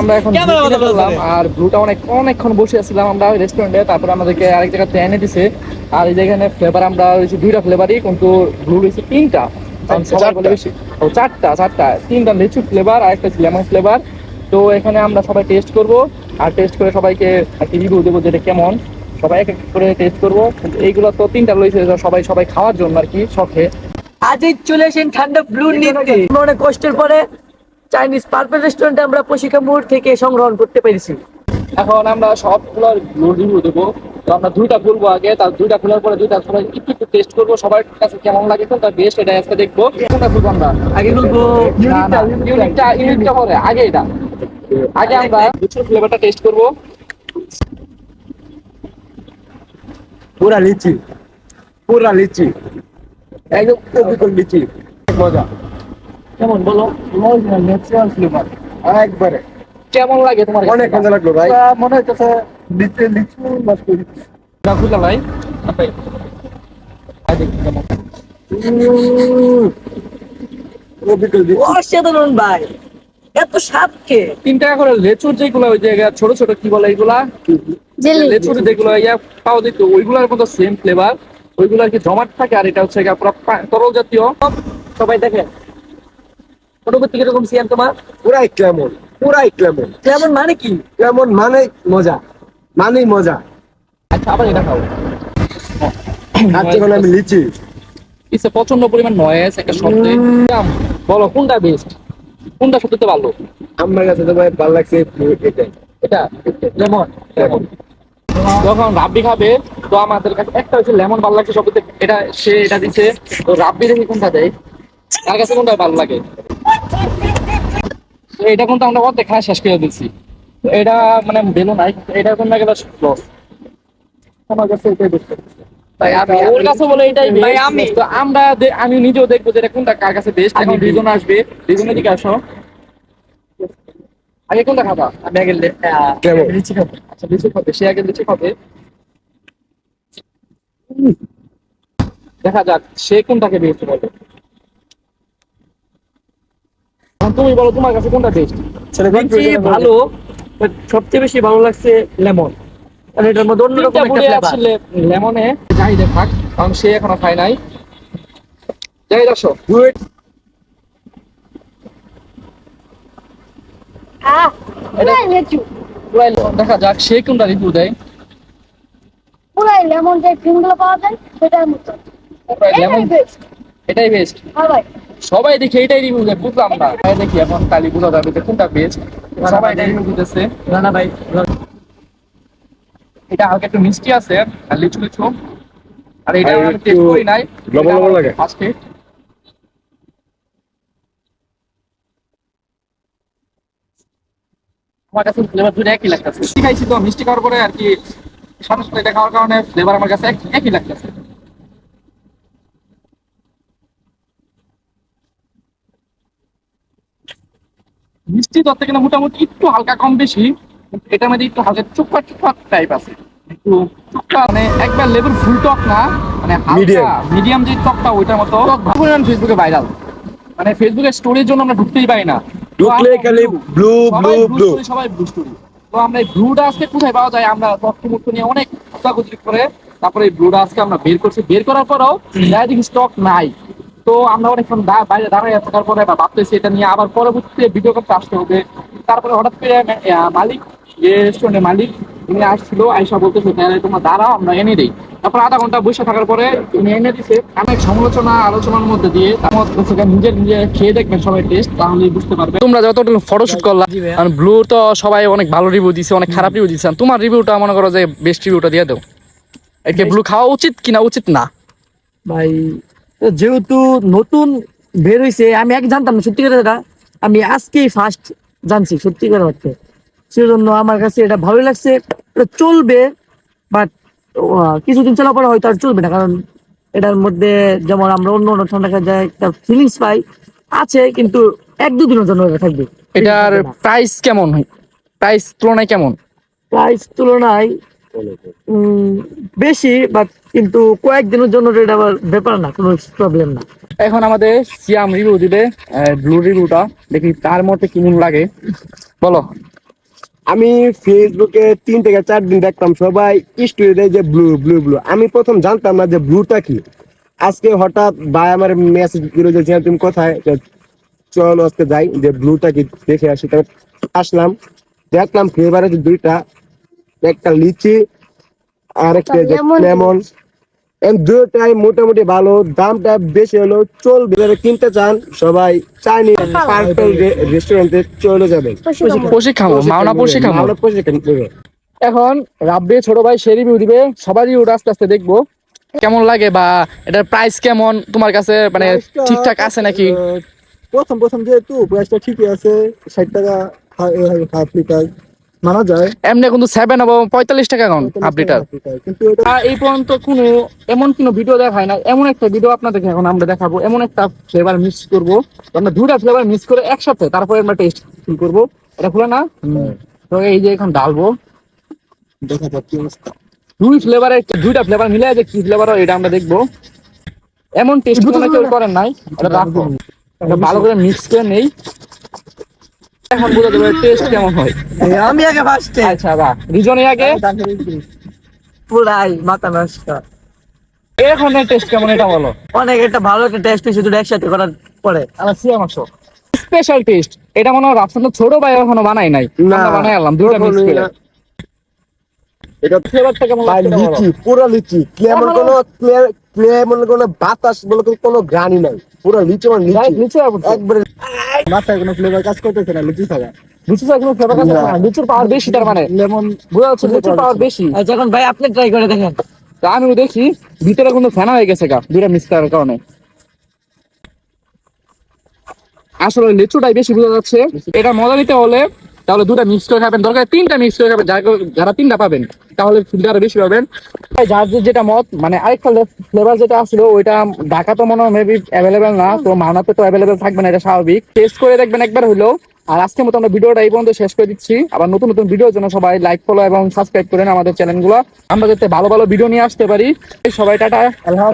আমরা এখন আর ব্লুটা অনেক অনেকক্ষণ বসে আছিলাম আমরা রেস্টুরেন্টে তারপর আমাদেরকে আরেক জায়গাতে এনে দিছে। আর এই যেখানে ফ্লেভার আমরা রয়েছে দুইটা ফ্লেভারই কিন্তু ব্লু রয়েছে তিনটা। কারণ সবাই বলে বেশি ও চারটা চারটা। তিনটা লিচু ফ্লেভার আর একটা লেমন ফ্লেভার তো এখানে আমরা সবাই টেস্ট করব। আর টেস্ট করে সবাইকে একটা রিভিউ দেবো যেটা কেমন। সবাই এক এক করে টেস্ট করব। এইগুলো তো তিনটা রয়েছে সবাই সবাই খাওয়ার জন্য আর কি শখে। আজই চলে আসেন ঠান্ডা ব্লু নিতে। অনেক কষ্টের পরে চাইনিজ পার্পল রেস্টুরেন্টে আমরা পশিকা মোড় থেকে সংগ্রহণ করতে পেরেছি। এখন আমরা সবগুলোর রিভিউ দেবো। তো আমরা দুইটা খুলবো আগে তার দুইটা খোলার পরে দুইটা সবাই একটু একটু টেস্ট করব সবার কাছে কেমন লাগে কোনটা বেস্ট এটা আজকে দেখব। কোনটা খুলবো আমরা? আগে না, ইউনিটটা ইউনিটটা পরে আগে এটা। আগে আমরা লিচুর ফ্লেভারটা টেস্ট করব। পুরা লিচি। পুরা লিচি। একদম কপিকল লিচি। মজা। কেমন বলো? ন্যাচারাল ফ্লেভার একবারে। কেমন লাগে তোমার অনেক মজা লাগল ভাই। মনে হচ্ছে লিচি লিচু মাছ করে। না খুললাম ভাই। দেখি অসাধারণ ভাই। এত স্বাদ কে? তিন টাকা করে লেচুর যেগুলো ওই জায়গায় ছোট ছোট কি বলে এগুলা? লেচুর যেগুলো ইয়া পাওয়া যেত ওইগুলোর মতো সেম ফ্লেভার ওইগুলো আর কি জমাট থাকে আর এটা হচ্ছে পুরো তরল জাতীয়। সবাই দেখেন। অনুভূতি কীরকম সিয়ান তোমার? পুরাই কেমন পুরাই কেমন কেমন মানে কি? কেমন মানে মজা মানেই মজা। আচ্ছা আবার এটা খাও। খাচ্ছি মানে আমি লিচি। ইসে প্রচণ্ড পরিমাণ নয়েস একটা শব্দে। বলো কোনটা বেস্ট কোনটা সত্যি ভালো? আমার কাছে তো ভাই ভালো লাগছে এটাই এটা। লেমন লেমন যখন রাব্বি খাবে তো আমাদের কাছে একটা হচ্ছে লেমন ভালো লাগছে সবথেকে এটা সে এটা দিচ্ছে তো রাব্বি দেখি কোনটা দেয়? তার কাছে কোনটা ভালো লাগে? এটা কিন্তু আমরা অর্ধেক খাওয়া শেষ করে দিচ্ছি তো এটা মানে বেলো নাই এটা কোন গেল লস আমার কাছে এটাই ভাই আমি ওর কাছে বলে এটাই আমি তো আমরা আমি নিজেও দেখব যে এটা কোনটা কার কাছে বেস্ট এখন আসবে। দিকে আসো। আগে কোনটা খাবা? আমি আগে? লিচি খাব। আচ্ছা লিচু খাবে। সে আগে লিচু খাবে। উম। দেখা যাক সে কোনটাকে বেস্ট বলে। তুমি বলো তোমার কাছে কোনটা বেস্ট লিচি ভালো সবচেয়ে বেশি ভালো লাগছে লেমন। কারণ এটার মধ্যে অন্যরকম একটা ফ্লেভার লেমনে যাই দেখাক কারণ সে এখনও খায় নাই। যাই আসো। গুড। দেখা যাক সে কোনটা রিভিউ দেয়? পুরাই লেমন যে ক্রিমগুলো পাওয়া যায় সেটার মতো। লেমন। এটাই বেস্ট সবাই দেখি এটাই রিভিউ দেয় বুঝলাম না দেখি এখন কালি বুঝা যাবে যে কোনটা বেস্ট সবাই এটাই রিভিউ দিতেছে। রানা ভাই এটা হালকা একটু মিষ্টি আছে আর লিচু লিচু। আর এটা আমি টেস্ট করি নাই। লবণ লবণ লাগে। ফার্স্টে আমার কাছে ফ্লেভার দুটো একই লাগতেছে। মিষ্টি খাইছি তো মিষ্টি খাওয়ার পরে আর কি সাথে সাথে এটা খাওয়ার কারণে ফ্লেভার আমার কাছে একই লাগতেছে। মিষ্টি ধরতে গেলে মোটামুটি একটু হালকা কম বেশি এটার মধ্যে একটু হালকা চুপা চুপা টাইপ আছে। একটু চুপা মানে একবার লেবুর ফুল টক না মানে. মিডিয়াম যে টকটা ওইটার মতো পরিমাণ ফেসবুকে ভাইরাল মানে ফেসবুকের স্টোরির জন্য আমরা ঢুকতেই পারি না। ঢুকলে খালি ব্লু ব্লু ব্লু সবাই ব্লু স্টোরি তো আমরা এই ব্লুটা আজকে কোথায় পাওয়া যায়? আমরা তথ্য মুক্ত নিয়ে অনেক খোঁজাখুঁজি করে তারপরে এই ব্লুটা আজকে আমরা বের করছি। বের করার পরেও দেখি স্টক নাই। তো আমরা অনেকক্ষণ দা- বাইরে দাঁড়িয়ে থাকার পরে বা ভাবতেছি এটা নিয়ে আবার পরবর্তীতে ভিডিও করতে আসতে হবে। তারপরে হঠাৎ করে মালিক যে রেস্টুরেন্টের মালিক উনি আসছিল আইসা বলতেছে তাহলে তোমার দাঁড়াও আমরা এনে দিই। তারপর আধা ঘণ্টা বসে থাকার পরে উনি এনে দিছে। অনেক সমালোচনা আলোচনার মধ্যে দিয়ে তারপর হচ্ছে নিজে নিজে খেয়ে দেখবেন সবাই টেস্ট তাহলে বুঝতে পারবে তোমরা যতটুকু ফটোশুট করলা জি আর ব্লু তো সবাই অনেক ভালো রিভিউ দিছে অনেক খারাপ রিভিউ দিছে। তোমার রিভিউটা মনে করো যে বেস্ট রিভিউটা দিয়ে দাও। একে ব্লু খাওয়া উচিত কিনা উচিত না? ভাই যেহেতু নতুন বের হইছে আমি এক জানতাম না সত্যি করে এটা। আমি আজকেই ফার্স্ট জানছি সত্যি করে হচ্ছে সেজন্য আমার কাছে এটা ভালো লাগছে। এটা চলবে বাট কিছুদিন চলার পরে হয়তো আর চলবে না কারণ এটার মধ্যে যেমন আমরা অন্য অন্য ঠান্ডা খাওয়া একটা ফিলিংস পাই আছে কিন্তু এক দুদিনের জন্য এটা থাকবে। এটার প্রাইস কেমন? হয় প্রাইস তুলনায় কেমন? প্রাইস তুলনায় বেশি বাট কিন্তু কয়েকদিনের জন্য এটা আবার ব্যাপার না কোনো প্রবলেম না। এখন আমাদের সিয়াম রিভিউ দিবে ব্লু রিভিউটা দেখি তার মতে কেমন লাগে। বলো। আমি ফেসবুকে তিন থেকে চার দিন দেখতাম সবাই স্টোরি দেয় যে ব্লু ব্লু ব্লু আমি প্রথম জানতাম না যে ব্লুটা কি। আজকে হঠাৎ ভাই আমার মেসেজ করে যে তুমি কোথায়? চলো আজকে যাই যে ব্লুটা কি দেখে আসি। তো আসলাম দেখলাম ফ্লেভার আছে দুইটা একটা লিচি আর একটা যে লেমন। দুটাই মোটামুটি ভালো দামটা বেশি হলো চলবে। যারা কিনতে চান সবাই চাইনিজ পার্পল রেস্টুরেন্টে চলে মাওনা মাওনা প্রশিক্ষণ এখন রাব্বি ছোট ভাই সে রিভিউ দিবে সবারই ওটা আস্তে আস্তে দেখব। কেমন লাগে বা এটার প্রাইস কেমন? তোমার কাছে মানে ঠিকঠাক আছে নাকি? প্রথম প্রথম যেহেতু প্রাইসটা ঠিকই আছে ষাট টাকা হাফ লিটার। মানা যায়। এমনি কিন্তু সেভেন এবং পঁয়তাল্লিশ টাকা এখন হাফ লিটার কিন্তু এই পর্যন্ত কোনো এমন কোনো ভিডিও দেখায় না এমন একটা ভিডিও আপনাদেরকে এখন আমরা দেখাবো। এমন একটা ফ্লেভার মিক্স করব। তো আমরা দুইটা ফ্লেভার মিক্স করে একসাথে তারপরে আমরা টেস্ট ফিল করব। এটা খুলে না? তো এই যে এখন ডালবো। দেখা যাক কি অবস্থা। দুই ফ্লেভারের দুইটা ফ্লেভার মিলে যে কি ফ্লেভার এটা আমরা দেখব। এমন টেস্ট কোনো কেউ করেন নাই। এটা রাখো। ভালো করে মিক্স করে নেই। এখন টেস্ট কেমন হয়? আমি আগে ফার্স্টে আচ্ছা বা রিজনে আগে? পুরাই মাথা নষ্ট। টেস্ট কেমন এটা বলো? অনেক একটা ভালো একটা টেস্ট হয়েছে দুটো একসাথে করার পরে। আমার সিয়া মাংস স্পেশাল টেস্ট এটা মনে হয় রাফসান ছোট ভাই এখনও বানাই নাই। আমরা বানাই আনলাম দুটো মিক্স করে। এটা ফ্লেভারটা কেমন লিচি পুরো লিচি। কেমন এখনো- কোনো ক্লেমন কোনো বাতাস বলে কোনো- কোনো গ্রানি নাই। পুরো লিচি মানে লিচু। একবারে মাথায় কোনো ফ্লেভার কাজ করতেছে না লিচি ছাড়া। লিচু ছাড়া কোনো ফ্লেভার আছে না লিচুর পাওয়ার বেশি তার মানে। লেমন বোঝা যাচ্ছে লিচুর পাওয়ার বেশি। ভাই আপনি ট্রাই করে দেখেন। তা আমিও দেখি ভিতরে কোনো ফেনা হয়ে গেছে গা মিক্স করার কারণে। আসলে লিচুটাই বেশি বোঝা যাচ্ছে। এটা মজা নিতে হলে তাহলে দুটা মিক্স করে খাবেন। দরকার তিনটা মিক্স করে খাবেন যারা- তিনটা পাবেন তাহলে ফিল্টার বেশি পাবেন। যার যেটা মত মানে আরেকটা ফ্লেভার যেটা আসলো ওইটা ঢাকা তো মনে হয় মেবি অ্যাভেলেবেল না তো মানাতে তো অ্যাভেলেবেল থাকবে না এটা স্বাভাবিক। টেস্ট করে দেখবেন একবার হলেও। আর আজকের মতো আমরা ভিডিওটা এই পর্যন্ত শেষ করে দিচ্ছি। আবার নতুন নতুন ভিডিওর জন্য সবাই লাইক ফলো এবং সাবস্ক্রাইব করেন আমাদের চ্যানেলগুলো আমরা যাতে ভালো ভালো ভিডিও নিয়ে আসতে পারি। সবাই টাটা। আল্লাহ